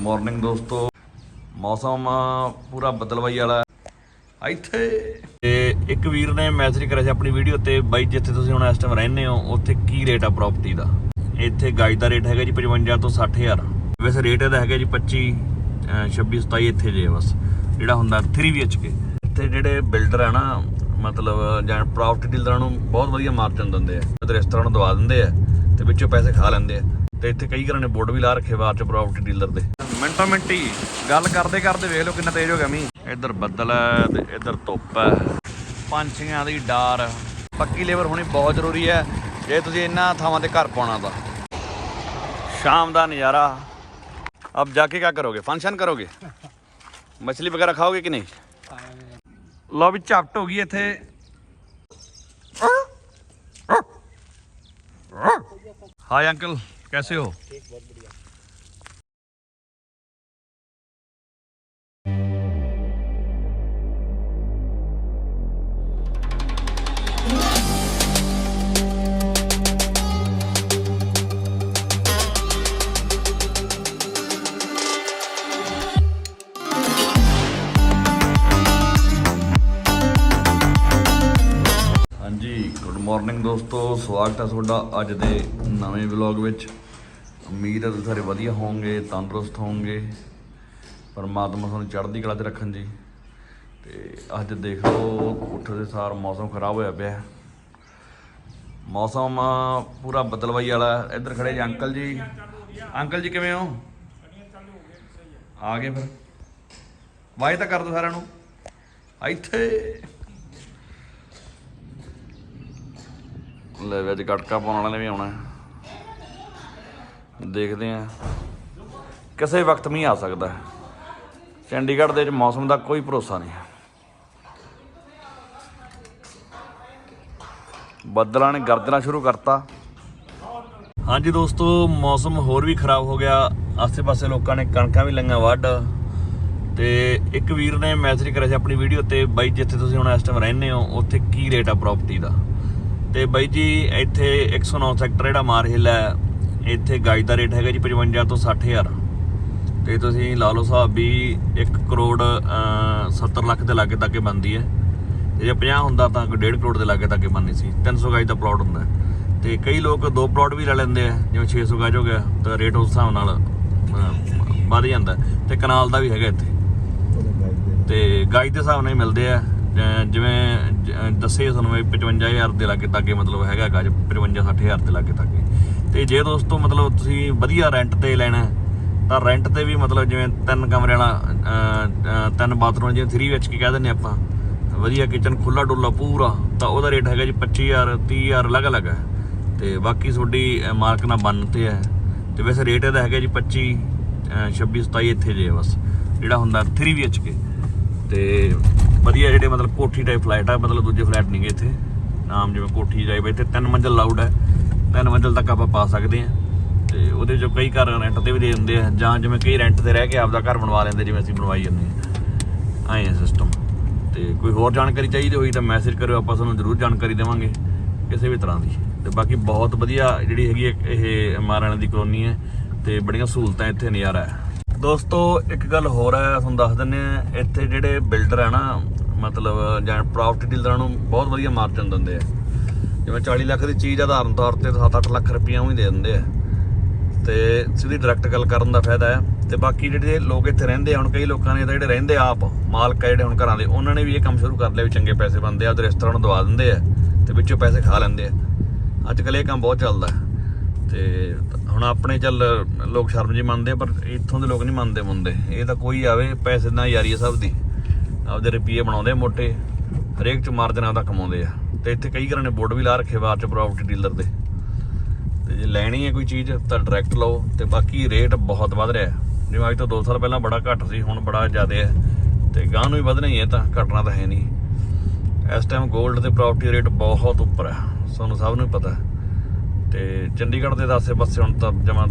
Morning ਦੋਸਤੋ। ਮੌਸਮ ਪੂਰਾ ਬਦਲਵਾਈ ਵਾਲਾ ਇੱਥੇ ਤੇ ਇੱਕ ਵੀਰ ਨੇ ਮੈਸੇਜ ਕਰਿਆ ਸੀ ਆਪਣੀ ਵੀਡੀਓ ਤੇ, ਬਾਈ, ਜਿੱਥੇ ਤੁਸੀਂ ਹੁਣ ਇਸ ਟਾਈਮ ਰਹਿੰਦੇ ਹੋ, ਉੱਥੇ ਕੀ ਰੇਟ ਆ ਪ੍ਰਾਪਰਟੀ ਦਾ? ਇੱਥੇ ਗਾਜ ਦਾ ਰੇਟ ਹੈਗਾ ਜੀ 55 ਤੋਂ 60000 ਵੈਸੇ ਰੇਟ ਇਹਦਾ ਹੈਗਾ ਜੀ 25 ਅਹ 26 27 ਇੱਥੇ ਜੇ ਬਸ, ਜਿਹੜਾ ਹੁੰਦਾ 3 BHK ਇੱਥੇ ਜਿਹੜੇ ਬਿਲਡਰ ਆ ਨਾ, ਮਤਲਬ, ਜਾਂ ਪ੍ਰਾਪਰਟੀ ਡੀਲਰਾਂ ਨੂੰ ਬਹੁਤ ਵਧੀਆ ਮਾਰਜਨ ਦਿੰਦੇ ਆ। ਤੇ ਰੈਸਟੋਰੈਂਟ ਨੂੰ ਦਵਾ ਦਿੰਦੇ ਆ ਤੇ ਵਿੱਚੋਂ ਪੈਸੇ ਖਾ ਲੈਂਦੇ ਆ। ਤੇ ਇੱਥੇ ਕਈ ਘਰਾਂ ਨੇ ਬੋਰਡ ਵੀ ਲਾ ਰੱਖੇ ਬਾਅਦ ਚ ਪ੍ਰਾਪਰਟੀ ਡੀਲਰ ਦੇ। ਮਿੰਟੋ ਮਿੰਟੀ ਗੱਲ ਕਰਦੇ ਕਰਦੇ ਵੇਖ ਲਓ ਕਿੰਨਾ ਤੇਜ਼ ਹੋ ਗਿਆ ਮੀਂਹ ਇੱਧਰ ਬੱਦਲ ਹੈ ਤੇ ਇੱਧਰ ਧੁੱਪ ਹੈ ਪੰਛੀਆਂ ਦੀ ਡਾਰ ਪੱਕੀ ਲੇਬਰ ਹੋਣੀ ਬਹੁਤ ਜ਼ਰੂਰੀ ਹੈ ਜੇ ਤੁਸੀਂ ਇਹਨਾਂ ਥਾਵਾਂ ਤੇ ਘਰ ਪਾਉਣਾ ਤਾਂ ਸ਼ਾਮ ਦਾ ਨਜ਼ਾਰਾ अब जाके क्या करोगे फंक्शन करोगे मछली वगैरह खाओगे कि नहीं लो भी ਝਪਟ ਹੋ ਗਈ ਇੱਥੇ हाय अंकल कैसे हो ਮਾਰਨਿੰਗ ਦੋਸਤੋ, ਸਵਾਗਤ ਹੈ ਤੁਹਾਡਾ ਅੱਜ ਦੇ ਨਵੇਂ ਵਲੌਗ ਵਿੱਚ। ਉਮੀਦ ਹੈ ਤੁਸੀਂ ਸਾਰੇ ਵਧੀਆ ਹੋਵੋਗੇ, ਤੰਦਰੁਸਤ ਹੋਵੋਗੇ। ਪਰਮਾਤਮਾ ਤੁਹਾਨੂੰ ਚੜ੍ਹਦੀ ਕਲਾ 'ਚ ਰੱਖਣ ਜੀ। ਤੇ ਅੱਜ ਦੇਖ ਲਓ ਉੱਠਦੇ ਸਾਰ ਮੌਸਮ ਖਰਾਬ ਹੋਇਆ ਪਿਆ। ਮੌਸਮ ਪੂਰਾ ਬਦਲਵਾਈ ਵਾਲਾ। ਇੱਧਰ ਖੜੇ ਜੀ ਅੰਕਲ ਜੀ। ਅੰਕਲ ਜੀ ਕਿਵੇਂ ਹੋ? ਆ ਗਏ ਫਿਰ। ਵਾਏ ਤਾਂ ਕਰ ਦੋ ਸਾਰਿਆਂ ਨੂੰ। ਇੱਥੇ। ਲੈ ਵਿੱਚ ਗਟਕਾ ਪਾਉਣ ਵਾਲੇ ਨੇ ਵੀ ਆਉਣਾ। ਦੇਖਦੇ ਆ ਕਿਸੇ ਵਕਤ ਮੀਂਹ ਆ ਸਕਦਾ ਹੈ। ਚੰਡੀਗੜ੍ਹ ਦੇ ਵਿੱਚ ਮੌਸਮ ਦਾ ਕੋਈ ਭਰੋਸਾ ਨਹੀਂ ਬੱਦਲਾਂ ਨੇ ਗਰਜਣਾ ਸ਼ੁਰੂ ਕਰਤਾ। ਹਾਂਜੀ ਦੋਸਤੋ, ਮੌਸਮ ਹੋਰ ਵੀ ਖਰਾਬ ਹੋ ਗਿਆ। ਆਸੇ-ਪਾਸੇ ਲੋਕਾਂ ਨੇ ਕਣਕਾਂ ਵੀ ਲਈਆਂ ਵੱਢ। ਤੇ ਇੱਕ ਵੀਰ ਨੇ ਮੈਸੇਜ ਕਰਿਆ ਸੀ ਆਪਣੀ ਵੀਡੀਓ ਤੇ, ਬਾਈ, ਜਿੱਥੇ ਤੁਸੀਂ ਹੁਣ ਇਸ ਟਾਈਮ ਰਹਿੰਦੇ ਹੋ, ਉੱਥੇ ਕੀ ਰੇਟ ਆ ਪ੍ਰਾਪਰਟੀ ਦਾ? ਤੇ ਬਾਈ ਜੀ ਇੱਥੇ 109 ਸੈਕਟਰ ਜਿਹੜਾ ਮਾਰ ਹਿੱਲ ਹੈ ਇੱਥੇ ਗਾਜ ਦਾ ਰੇਟ ਹੈਗਾ ਜੀ 55 ਤੋਂ 60000 ਤੇ ਤੁਸੀਂ ਲਾ ਲਓ ਹਿਸਾਬ ਵੀ 1 ਕਰੋੜ ਅਹ, 70 ਲੱਖ ਦੇ ਲਾਗੇ ਤੱਕ ਬਣਦੀ ਹੈ। ਤੇ ਜੇ 50 ਹੁੰਦਾ ਤਾਂ ਕੋਈ 1.5 ਕਰੋੜ ਦੇ ਲਾਗੇ ਤੱਕ ਬਣਨੀ ਸੀ। 300 ਗਾਜ ਦਾ ਪਲਾਟ ਹੁੰਦਾ ਹੈ। ਤੇ ਕਈ ਲੋਕ ਦੋ ਪਲਾਟ ਵੀ ਲੈ ਲੈਂਦੇ ਆ ਜਿਵੇਂ 600 ਗਾਜ ਹੋ ਗਿਆ ਤਾਂ ਰੇਟ ਉਸ ਹਿਸਾਬ ਨਾਲ ਵੱਧ ਜਾਂਦਾ ਹੈ। ਤੇ ਕਨਾਲ ਦਾ ਵੀ ਹੈਗਾ ਇੱਥੇ। ਤੇ ਗਾਜ ਦੇ ਹਿਸਾਬ ਨਾਲ ਮਿਲਦੇ ਆ। ਜਿਵੇਂ ਜ- ਦੱਸੇ ਤੁਹਾਨੂੰ ਵੀ 55000 ਦੇ ਲਾਗੇ ਤੱਕ ਮਤਲਬ ਹੈਗਾ ਗਾਜ 55 60000 ਦੇ ਲਾਗੇ ਤੱਕ ਤੇ ਜੇ ਦੋਸਤੋ ਮਤਲਬ ਤੁਸੀਂ ਵਧੀਆ ਰੈਂਟ ਤੇ ਲੈਣਾ ਤਾਂ ਰੈਂਟ ਤੇ ਵੀ ਮਤਲਬ ਜਿਵੇਂ ਤਿੰਨ ਕਮਰੇ ਵਾਲਾ ਤਿੰਨ ਬਾਥਰੂਮ ਜਿਵੇਂ 3 ਵਿੱਚ ਕੇ ਕਹਿ ਦਿੰਦੇ ਆਪਾਂ ਵਧੀਆ ਕਿਚਨ ਖੁੱਲਾ ਡੁੱਲਾ ਪੂਰਾ ਤਾਂ ਉਹਦਾ ਰੇਟ ਹੈਗਾ ਜੀ 25000 30000 ਅਲੱਗ-ਅਲੱਗ ਹੈ। ਤੇ ਬਾਕੀ ਤੁਹਾਡੀ ਮਾਰਕ ਨਾਲ ਬੰਨ ਤੇ ਹੈ। ਤੇ ਵੈਸੇ ਰੇਟ ਇਹਦਾ ਹੈਗਾ ਜੀ 25 ਅਹ, 26 27 ਇੱਥੇ ਜੇ ਬਸ ਜਿਹੜਾ ਹੁੰਦਾ 3 BHK ਤੇ ਵਧੀਆ ਜਿਹੜੇ ਮਤਲਬ ਕੋਠੀ ਟਾਈਪ ਫਲੈਟ ਆ, ਮਤਲਬ ਦੂਜੇ ਫਲੈਟ ਨਹੀਂਗੇ ਇੱਥੇ। ਨਾਮ ਜਿਵੇਂ ਕੋਠੀ ਜਾਈ ਬਈ, ਇੱਥੇ ਤਿੰਨ ਮੰਜ਼ਲ ਲਾਊਡ ਹੈ ਤਿੰਨ ਮੰਜ਼ਲ ਤੱਕ ਆਪਾਂ ਪਾ ਸਕਦੇ ਹਾਂ ਤੇ ਉਹਦੇ ਚੋਂ ਕਈ ਘਰ ਰੈਂਟ ਤੇ ਵੀ ਦੇ ਦਿੰਦੇ ਆ, ਜਾਂ ਜਿਵੇਂ ਕਈ ਰੈਂਟ ਤੇ ਰਹਿ ਕੇ ਆਪਦਾ ਘਰ ਬਣਵਾ ਲੈਂਦੇ, ਜਿਵੇਂ ਅਸੀਂ ਬਣਵਾਈ ਜਾਂਦੇ ਹਾਂ ਐਂ ਸਿਸਟਮ ਤੇ ਕੋਈ ਹੋਰ ਜਾਣਕਾਰੀ ਚਾਹੀਦੀ ਹੋਈ ਤਾਂ ਮੈਸੇਜ ਕਰਿਓ, ਆਪਾਂ ਤੁਹਾਨੂੰ ਜ਼ਰੂਰ ਜਾਣਕਾਰੀ ਦੇਵਾਂਗੇ, ਕਿਸੇ ਵੀ ਤਰ੍ਹਾਂ ਦੀ। ਤੇ ਬਾਕੀ ਬਹੁਤ ਵਧੀਆ ਜਿਹੜੀ ਹੈਗੀ ਹੈ ਇਹ ਮਹਾਰਾਣਾ ਦੀ ਕਲੋਨੀ ਹੈ ਤੇ ਬੜੀਆਂ ਸਹੂਲਤਾਂ ਇੱਥੇ ਨਜ਼ਾਰਾ ਹੈ ਦੋਸਤੋ, ਇੱਕ ਗੱਲ ਹੋਰ ਹੈ, ਤੁਹਾਨੂੰ ਦੱਸ ਦਿੰਨੇ ਆ ਇੱਥੇ ਜਿਹੜੇ ਬਿਲਡਰ ਹੈ ਨਾ, ਮਤਲਬ ਜਾਂ ਪ੍ਰਾਪਰਟੀ ਡੀਲਰਾਂ ਨੂੰ ਬਹੁਤ ਵਧੀਆ ਮਾਰਜਨ ਦਿੰਦੇ ਆ। ਜਿਵੇਂ 40 ਲੱਖ ਦੀ ਚੀਜ਼ ਆਧਾਰਨ ਤੌਰ ਤੇ 7-8 ਲੱਖ ਰੁਪਈਆ ਉਹੀ ਦੇ ਦਿੰਦੇ ਆ। ਤੇ ਸਿੱਧੀ ਡਾਇਰੈਕਟ ਗੱਲ ਕਰਨ ਦਾ ਫਾਇਦਾ ਹੈ। ਤੇ ਬਾਕੀ ਜਿਹੜੇ ਲੋਕ ਇੱਥੇ ਰਹਿੰਦੇ ਹੁਣ ਕਈ ਲੋਕਾਂ ਨੇ ਤਾਂ ਜਿਹੜੇ ਰਹਿੰਦੇ ਆ ਆਪ, ਮਾਲਕ ਆ ਜਿਹੜੇ ਹੁਣ ਘਰਾਂ ਦੇ, ਉਹਨਾਂ ਨੇ ਵੀ ਇਹ ਕੰਮ ਸ਼ੁਰੂ ਕਰ ਲਿਆ ਵੀ ਚੰਗੇ ਪੈਸੇ ਬੰਦੇ ਆ ਤੇ ਰੈਸਟੋਰੈਂਟ ਦਵਾ ਦਿੰਦੇ ਆ ਤੇ ਵਿੱਚੋਂ ਪੈਸੇ ਖਾ ਲੈਂਦੇ ਆ। ਅੱਜ ਕੱਲ ਇਹ ਕੰਮ ਬਹੁਤ ਚੱਲਦਾ ਹੈ। ਤੇ ਹੁਣ ਆਪਣੇ ਚੱਲ ਲੋਕ ਸ਼ਰਮ ਜੀ ਮੰਨਦੇ ਪਰ ਇੱਥੋਂ ਦੇ ਲੋਕ ਨਹੀਂ ਮੰਨਦੇ ਮੁੰਦੇ ਇਹ ਤਾਂ ਕੋਈ ਆਵੇ ਪੈਸੇ ਨਾਲ ਯਾਰੀ ਆ ਸਭ ਦੀ। ਆਪਦੇ ਰੁਪਏ ਬਣਾਉਂਦੇ ਮੋਟੇ। ਹਰੇਕ ਚ ਮਾਰਜਨਾਂ ਦਾ ਕਮਾਉਂਦੇ ਆ। ਤੇ ਇੱਥੇ ਕਈ ਘਰਾਂ ਨੇ ਬੋਰਡ ਵੀ ਲਾ ਰੱਖੇ ਬਾਅਦ ਚ ਪ੍ਰਾਪਰਟੀ ਡੀਲਰ ਦੇ। ਤੇ ਜੇ ਲੈਣੀ ਹੈ ਕੋਈ ਚੀਜ਼, ਤਾਂ ਡਾਇਰੈਕਟ ਲਓ। ਤੇ ਬਾਕੀ ਰੇਟ ਬਹੁਤ ਵੱਧ ਰਿਹਾ। ਜਿਵੇਂ ਅੱਜ ਤੋਂ 2 ਸਾਲ ਪਹਿਲਾਂ ਬੜਾ ਘੱਟ ਸੀ, ਹੁਣ ਬੜਾ ਜ਼ਿਆਦਾ ਹੈ ਤੇ ਗਾਂ ਨੂੰ ਵੀ ਵਧਣਾ ਹੀ ਹੈ, ਤਾਂ ਘਟਣਾ ਤਾਂ ਹੈ ਨਹੀਂ। ਇਸ ਟਾਈਮ 골ਡ ਤੇ ਪ੍ਰਾਪਰਟੀ ਰੇਟ ਬਹੁਤ ਉੱਪਰ ਹੈ ਸਾਨੂੰ ਸਭ ਨੂੰ ਹੀ ਪਤਾ। ਹੈ ਤੇ ਚੰਡੀਗੜ੍ਹ ਦੇ ਆਸੇ ਪਾਸੇ ਹੁਣ ਤਾਂ ਜਮਾ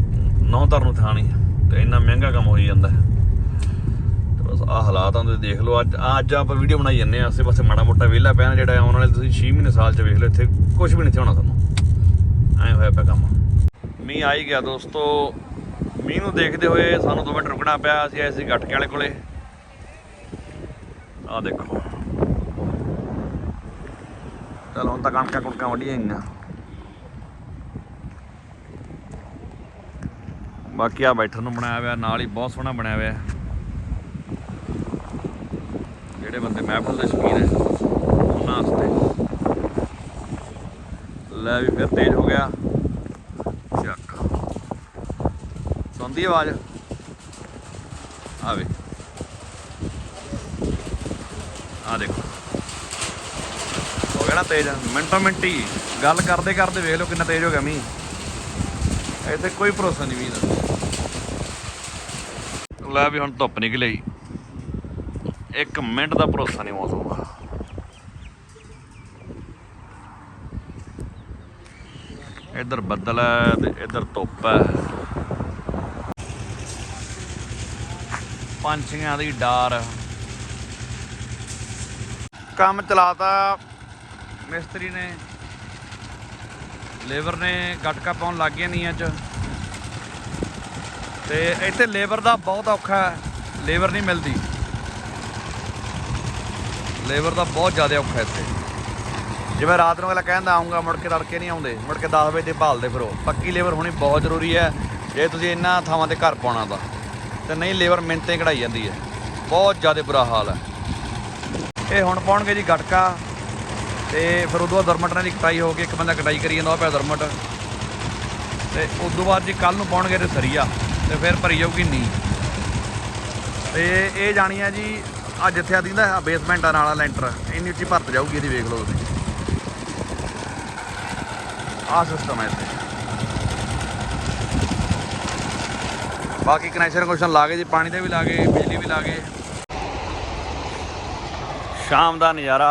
ਨੌ ਧਰ ਨੂੰ ਥਾਂ ਨਹੀਂ ਤੇ ਇੰਨਾ ਮਹਿੰਗਾ ਕੰਮ ਹੋਈ ਜਾਂਦਾ ਤੇ ਬਸ ਆ ਹਾਲਾਤ ਆ, ਤੁਸੀਂ ਦੇਖ ਲਓ, ਅੱਜ ਅੱਜ ਆਪਾਂ ਵੀਡੀਓ ਬਣਾਈ ਜੰਨੇ ਆ ਆਸੇ ਪਾਸੇ ਮਾੜਾ ਮੋਟਾ ਵਿਹਲਾ ਪਿਆ ਜਿਹੜਾ ਆਉਣ ਵਾਲੇ ਤੁਸੀਂ 6 ਮਹੀਨੇ ਸਾਲ ਚ ਵੇਖ ਲਓ, ਇੱਥੇ ਕੁਝ ਵੀ ਨਹੀਂ ਸੀ ਹੋਣਾ ਤੁਹਾਨੂੰ। ਐਂ ਹੋਇਆ ਪਿਆ ਕੰਮ। ਮੀਂਹ ਆ ਹੀ ਗਿਆ ਦੋਸਤੋ। ਮੀਂਹ ਨੂੰ ਦੇਖਦੇ ਹੋਏ ਸਾਨੂੰ 2 ਮਿੰਟ ਰੁਕਣਾ ਪਿਆ, ਅਸੀਂ ਆਏ ਸੀ ਗੱਟਕੇ ਵਾਲੇ ਕੋਲੇ। ਆਹ ਦੇਖੋ। ਚਲੋ ਹੁਣ ਤਾਂ ਕਣਕਾਂ ਕੁਣਕਾਂ ਵੱਢੀਆਂ ਗਈਆਂ। ਬਾਕੀ ਆ ਬੈਠਣ ਨੂੰ ਬਣਾਇਆ ਹੋਇਆ, ਨਾਲ ਹੀ ਬਹੁਤ ਸੋਹਣਾ ਬਣਾਇਆ ਹੋਇਆ। ਜਿਹੜੇ ਬੰਦੇ ਮਹਿਫਲ ਦੇ ਸ਼ੌਕੀਨ ਹੈ ਉਹਨਾਂ ਵਾਸਤੇ। ਲੈ ਵੀ ਫਿਰ ਤੇਜ਼ ਹੋ ਗਿਆ। ਚੱਕ। ਸੁਣਦੀ ਆਵਾਜ਼? ਆਵੇ ਆ ਦੇਖੋ। ਹੋ ਗਿਆ ਨਾ ਤੇਜ਼। ਮਿੰਟੋ ਮਿੰਟੀ। ਗੱਲ ਕਰਦੇ ਕਰਦੇ ਵੇਖ ਲਓ ਕਿੰਨਾ ਤੇਜ਼ ਹੋ ਗਿਆ ਮੀਂਹ। ਇੱਥੇ ਕੋਈ ਭਰੋਸਾ ਨਹੀਂ ਮੀਂਹ ਦਾ। ਲੈ ਵੀ ਹੁਣ ਧੁੱਪ ਨਿਕਲ। ਆਈ ਇੱਕ ਮਿੰਟ ਦਾ ਭਰੋਸਾ ਨਹੀਂ ਮੌਸਮ ਦਾ। ਇੱਧਰ ਬੱਦਲ ਹੈ ਤੇ ਇੱਧਰ ਧੁੱਪ ਹੈ। ਪੰਛੀਆਂ ਦੀ ਡਾਰ। ਕੰਮ ਚਲਾਤਾ ਮਿਸਤਰੀ ਨੇ। ਲੇਬਰ ਨੇ ਗਟਕਾ ਪਾਉਣ ਲੱਗ ਗਏ ਨਹੀਂ ਅੱਜ ਤੇ ਇੱਥੇ ਲੇਬਰ ਦਾ ਬਹੁਤ ਔਖਾ ਹੈ, ਲੇਬਰ ਨਹੀਂ ਮਿਲਦੀ। ਲੇਬਰ ਦਾ ਬਹੁਤ ਜ਼ਿਆਦਾ ਔਖਾ ਇੱਥੇ। ਜਿਵੇਂ ਰਾਤ ਨੂੰ ਅਗਲਾ ਕਹਿੰਦਾ, ਆਉਂਗਾ, ਮੁੜ ਕੇ ਤੜਕੇ ਨਹੀਂ ਆਉਂਦੇ, ਮੁੜ ਕੇ 10 ਵਜੇ ਤੇ ਭਾਲਦੇ ਫਿਰ। ਉਹ ਪੱਕੀ ਲੇਬਰ ਹੋਣੀ ਬਹੁਤ ਜ਼ਰੂਰੀ ਹੈ, ਜੇ ਤੁਸੀਂ ਇੰਨਾ ਥਾਵਾਂ ਤੇ ਘਰ ਪਾਉਣਾ ਤਾਂ। ਤੇ ਨਹੀਂ, ਲੇਬਰ ਮਿੰਟੇ ਕਢਾਈ ਜਾਂਦੀ ਹੈ। ਬਹੁਤ ਜ਼ਿਆਦਾ ਬੁਰਾ ਹਾਲ ਹੈ। ਇਹ ਹੁਣ ਪਾਉਣਗੇ ਜੀ ਗਟਕਾ। ਤੇ ਫਿਰ ਉਦੋਂ ਬਾਅਦ ਦਰਮਟ ਨਾਲ ਦੀ ਕਟਾਈ ਹੋ ਕੇ ਇੱਕ ਬੰਦਾ ਕਟਾਈ ਕਰੀ ਜਾਂਦਾ, ਉਹ ਪਿਆ ਦਰਮਟ। ਤੇ ਉਦੋਂ ਬਾਅਦ ਜੀ ਕੱਲ ਨੂੰ ਪਾਉਣਗੇ ਤੇ ਸਰੀਆ। ਤੇ ਫਿਰ ਭਰੀ ਜਾਊਗੀ ਨੀ ਤੇ ਇਹ ਜਾਣੀ ਆ ਜੀ ਆ ਜਿੱਥੇ ਆ ਦਿੰਦਾ ਬੇਸਮੈਂਟ ਆ ਨਾਲਾ ਲੈਂਟਰ ਇੰਨੀ ਉੱਚੀ ਭਰਤ ਜਾਊਗੀ ਇਹਦੀ ਵੇਖ ਲਓ ਤੁਸੀਂ ਆਹ ਸਿਸਟਮ ਹੈ ਇੱਥੇ ਬਾਕੀ ਕਨੈਕਸ਼ਨ ਕੁਸ਼ਨ ਲਾ ਕੇ ਜੀ ਪਾਣੀ ਦੇ ਵੀ ਲਾ ਗਏ ਬਿਜਲੀ ਵੀ ਲਾ ਗਏ शाम का नज़ारा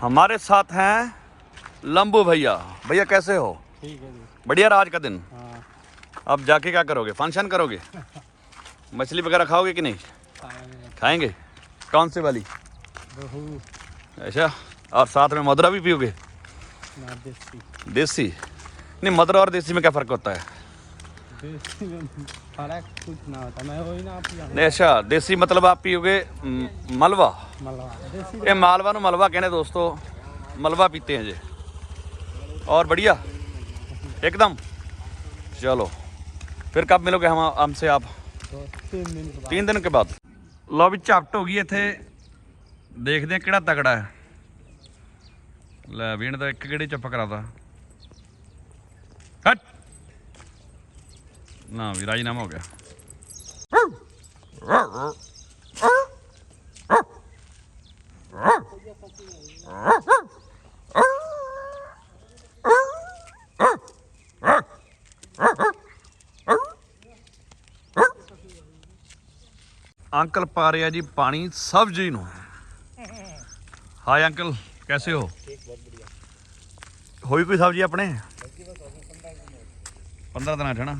हमारे साथ हैं लंबू भैया भैया कैसे हो ठीक है जी बढ़िया राज का दिन हाँ अब जाके क्या करोगे फंक्शन करोगे मछली वगैरह खाओगे कि नहीं खाएंगे खाएंगे कौन सी वाली बहू अच्छा और साथ में मदुरा भी पियोगे ना देसी देसी नहीं मदुरा और देसी में क्या फ़र्क होता है देसी में फर्क कुछ ना होता मैं वही ना आप यहाँ नहीं अच्छा देसी मतलब आप पियोगे म, मलवा मलवा देसी ਇਹ ਮਾਲਵਾ ਨੂੰ ਮਲਵਾ ਕਹਿੰਦੇ ਦੋਸਤੋ ਮਲਵਾ ਪੀਤੇ हैं जी और बढ़िया एकदम चलो ਫਿਰ ਕਦ ਮਿਲੋਗੇ ਹਮ ਹਮਸੇ ਆਪ ਤਿੰਨ ਦਿਨ ਬਾਅਦ ਲਓ ਵੀ ਝਪਟ ਹੋ ਗਈ ਇੱਥੇ ਦੇਖਦੇ ਆ ਕਿਹੜਾ ਤਗੜਾ ਹੈ ਲੈ ਵੀ ਦਾ ਇੱਕ ਕਿਹੜੇ ਚੱਪ ਕਰਾਦਾ ਹਟ ਨਾ ਵੀ ਰਾਜਨਾਮਾ ਹੋ ਗਿਆ ਅੰਕਲ ਪਾ ਰਿਹਾ ਜੀ ਪਾਣੀ ਸਬਜ਼ੀ ਨੂੰ। ਹਾਏ ਅੰਕਲ ਕੈਸੇ ਹੋ? ਹੋਈ ਕੋਈ ਸਬਜ਼ੀ ਆਪਣੇ? 15 ਦਿਨਾਂ ਠਣਾ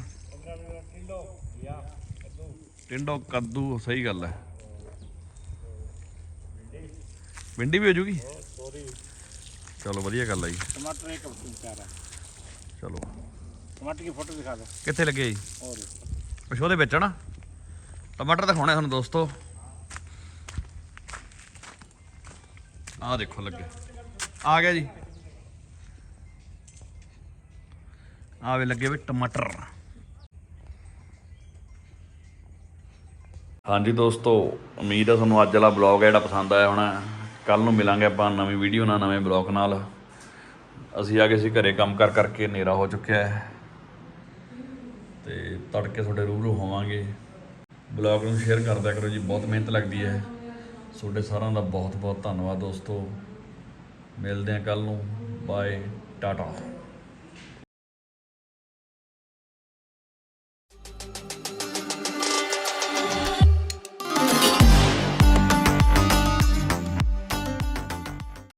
ਟਿੰਡੋ ਕੱਦੂ ਸਹੀ ਗੱਲ ਹੈ। ਭਿੰਡੀ ਵੀ ਹੋ ਜੂਗੀ? ਚਲੋ ਵਧੀਆ ਗੱਲ ਆ ਜੀ। ਟਮਾਟਰ ਇੱਕ ਵਿਚਾਰਾ ਚਲੋ। ਟਮਾਟਰ ਦੀ ਫੋਟੋ ਦਿਖਾ ਦਿਓ। ਕਿੱਥੇ ਲੱਗੇ ਜੀ? ਹੋਰ। ਅਛੋਦੇ ਵਿੱਚ ਨਾ? ਟਮਾਟਰ ਦਿਖਾਉਣੇ ਤੁਹਾਨੂੰ ਦੋਸਤੋ। ਆਹ ਦੇਖੋ ਲੱਗੇ। ਆ ਗਿਆ ਜੀ। ਆਵੇ ਲੱਗੇ ਵੀ ਟਮਾਟਰ ਹਾਂਜੀ ਦੋਸਤੋ, ਉਮੀਦ ਹੈ ਤੁਹਾਨੂੰ ਅੱਜ ਵਾਲਾ ਬਲੌਗ ਹੈ ਜਿਹੜਾ ਪਸੰਦ ਆਇਆ ਹੋਣਾ। ਕੱਲ ਨੂੰ ਮਿਲਾਂਗੇ ਆਪਾਂ ਨਵੀਂ ਵੀਡੀਓ ਨਾਲ, ਨਵੇਂ ਬਲੌਗ ਨਾਲ। ਅਸੀਂ ਆ ਗਏ ਸੀ ਘਰੇ ਕੰਮ ਕਰ ਕਰਕੇ ਹਨੇਰਾ ਹੋ ਚੁੱਕਿਆ ਹੈ। ਤੇ ਤੜਕੇ ਤੁਹਾਡੇ ਰੂਬਰੂ ਹੋਵਾਂਗੇ। ਬਲੌਗ ਨੂੰ ਸ਼ੇਅਰ ਕਰ ਕਰੋ ਜੀ, ਬਹੁਤ ਮਿਹਨਤ ਲੱਗਦੀ ਹੈ। ਤੁਹਾਡੇ ਸਾਰਿਆਂ ਦਾ ਬਹੁਤ ਬਹੁਤ ਧੰਨਵਾਦ ਦੋਸਤੋ। ਮਿਲਦੇ ਹਾਂ ਕੱਲ ਨੂੰ। Bye, tata.